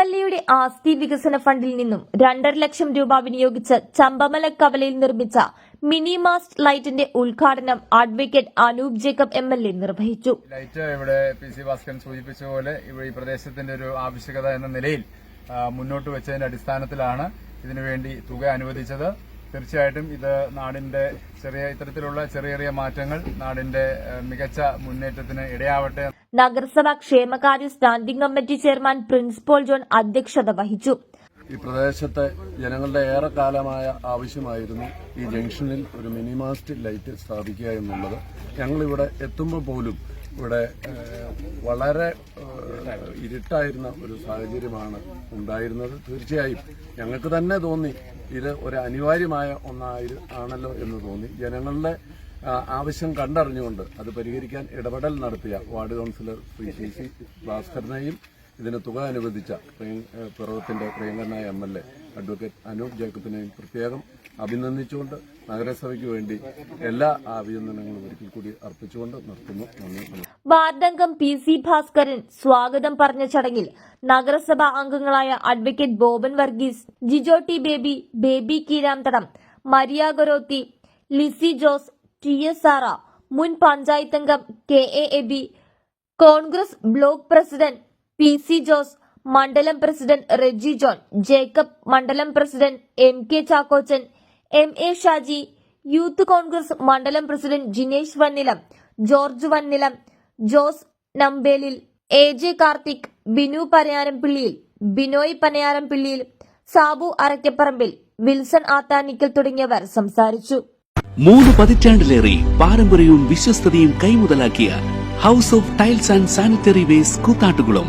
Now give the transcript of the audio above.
L എയുടെ ആസ്തി വികസന ഫണ്ടിൽ നിന്നും രണ്ടര ലക്ഷം രൂപ വിനിയോഗിച്ച് ചമ്പമല കവലയിൽ നിർമ്മിച്ച മിനി മാസ്റ്റ് ലൈറ്റിന്റെ ഉദ്ഘാടനം advocate Anoop Jacob M L A നിർവഹിച്ചു. ലൈറ്റ് ഇവിടെ പി സി ഭാസ്കരൻ സൂചിപ്പിച്ച പോലെ ഈ പ്രദേശത്തിന്റെ ഒരു ആവശ്യകത എന്ന നിലയിൽ മുന്നോട്ട് വെച്ചതിന്റെ അടിസ്ഥാനത്തിലാണ് ഇതിനുവേണ്ടി തുക അനുവദിച്ചത്. തീർച്ചയായിട്ടും ഇത് നാടിന്റെ ചെറിയ ഇത്തരത്തിലുള്ള ചെറിയ ചെറിയ മാറ്റങ്ങൾ നാടിന്റെ മികച്ച മുന്നേറ്റത്തിന് ഇടയാവട്ടെ. നഗരസഭ ക്ഷേമകാര്യ standing committee chairman Prince Paul John അധ്യക്ഷത വഹിച്ചു. ഈ പ്രദേശത്തെ ജനങ്ങളുടെ ഏറെ കാലമായ ആവശ്യമായിരുന്നു ഈ ജംഗ്ഷനിൽ ഒരു മിനിമാസ്റ്റ് ലൈറ്റ് സ്ഥാപിക്കുക എന്നുള്ളത്. ഞങ്ങളിവിടെ എത്തുമ്പോൾ പോലും ഇവിടെ വളരെ ഇരുട്ടായിരുന്ന ഒരു സാഹചര്യമാണ് ഉണ്ടായിരുന്നത്. തീർച്ചയായും ഞങ്ങൾക്ക് തന്നെ തോന്നി ഇത് ഒരു അനിവാര്യമായ ഒന്നായി ആണല്ലോ എന്ന് തോന്നി. ജനങ്ങളുടെ ആവശ്യം കണ്ടറിഞ്ഞുകൊണ്ട് അത് പരിഹരിക്കാൻ ഇടപെടൽ നടത്തിയ ward councillor Sree C C ഭാസ്കരനെയും ഇതിന് തുക അനുവദിച്ച പിറവത്തിന്റെ പ്രിയങ്കരനായ M L A advocate Anoop ജേക്കബിനെയും പ്രത്യേകം അഭിനന്ദിച്ചുകൊണ്ട് നഗരസഭയ്ക്ക് വേണ്ടി എല്ലാ അഭിനന്ദനങ്ങളും ഒരിക്കൽ കൂടി അർപ്പിച്ചുകൊണ്ട് നിർത്തുന്നു. വാർഡംഗം പി സി ഭാസ്കരൻ സ്വാഗതം പറഞ്ഞ ചടങ്ങിൽ നഗരസഭാ അംഗങ്ങളായ advocate Boban Varghese Jijo T Baby Baby Keeranthadam Maria Dorothy Lissy Jose T S ആറ മുൻ പഞ്ചായത്തംഗം K A Aby Congress block president P C Jose മണ്ഡലം പ്രസിഡന്റ് റെജി ജോൺ ജേക്കബ് മണ്ഡലം president M K Chackochan M A Shaji youth Congress മണ്ഡലം president Jinesh Vannilam George Vannilam Jose Nambelil A J Karthik Binu Panayarampillil Binoy Panayarampillil Sabu Arakkaparambil Wilson Athanikkal തുടങ്ങിയവർ സംസാരിച്ചു. മൂന്ന് പതിറ്റാണ്ടിലേറെ പാരമ്പര്യവും വിശ്വസ്തതയും കൈമുതലാക്കിയ house of tiles and sanitary wares Koothattukulam